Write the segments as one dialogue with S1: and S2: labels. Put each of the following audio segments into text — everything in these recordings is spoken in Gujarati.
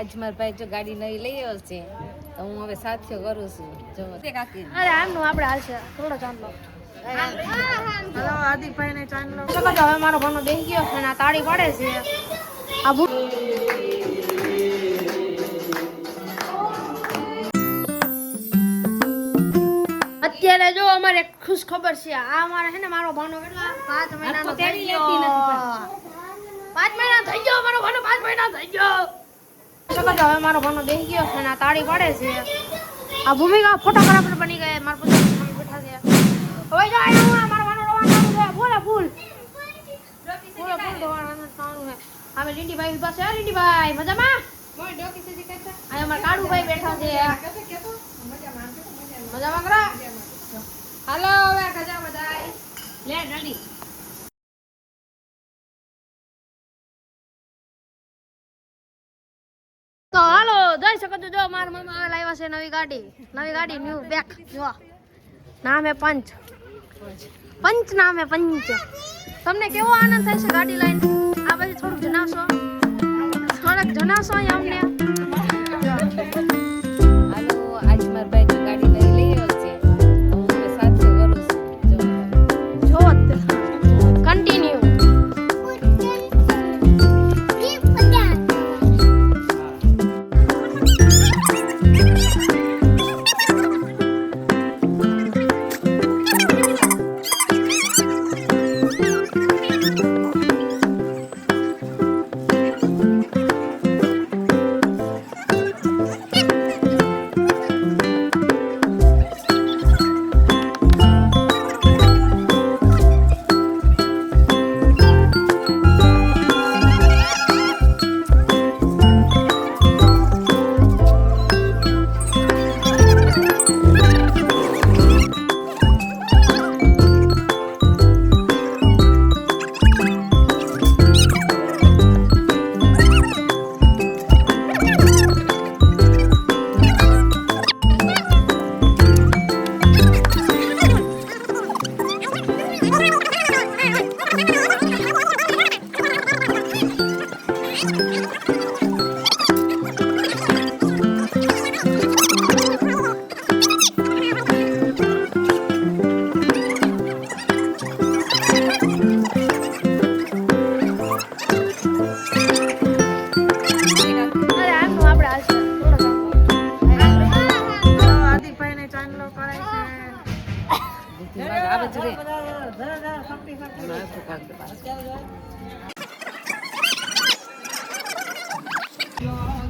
S1: આજ મારા ભાઈ જો ગાડી નવી લઈ આવ્યો છે તો હું હવે સાથીઓ કરું છું. જો કાકી.
S2: અરે આમનું આપણે હાલશે થોડો ચાંદલો.
S3: હલો હાર્દિકભાઈ ને ચાંદલો.
S2: તો હવે મારો ભાનો બેસી ગયો છે આ તાળી પડે છે. આ ભૂ અત્યારે જો અમારે ખુશ ખબર છે. આ અમારે છે ને મારો ભાનો કેટલા? પાંચ મહિનાનો થઈ ગયો. પાંચ મહિના થઈ ગયો મારો ભાનો પાંચ મહિના થઈ ગયો. તો હવે મારો ભાનો બેસી ગયો છે અને આ તાળી પાડે છે. આ ભૂમિકા ફોટોગ્રાફર બની ગયા મારા પોતે બેઠા છે હવે જો અહીંયા હું મારો ભાનો રોવાનું છે. બોલે ફૂલ. પૂરો ફૂલ ધોવાનું થવાનું છે. અમે લીંડીભાઈ ઊભા છે લીંડીભાઈ મજામાં? અહીંયા અમારા કાળુભાઈ બેઠા છે. મજામાં કરા?
S1: હાલો હવે ગજા બધાય લે જલ્દી
S2: જઈ શકો જો મારા મામા હવે લાવ્યા છે નવી ગાડી. નવી ગાડી ન્યુ બેક જો નામે પંચ. પંચ નામે પંચ. તમને કેવો આનંદ થાય છે ગાડી લઈને? આ પછી થોડુંક જણાવશો? થોડાક જણાવશો અહીંયા અમને?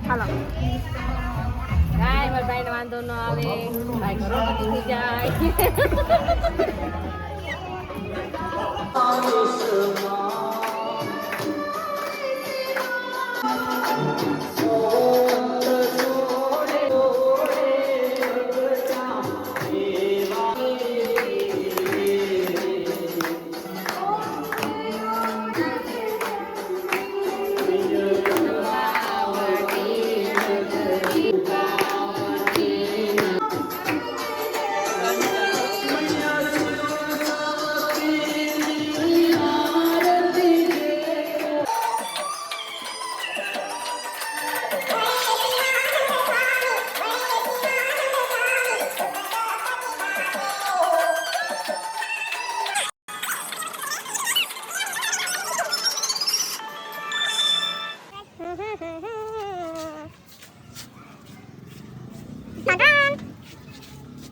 S1: હાલો કાંઈ મારા ભાઈને વાંધો ન આવે ભાઈ કરોડપતિ થઈ જાય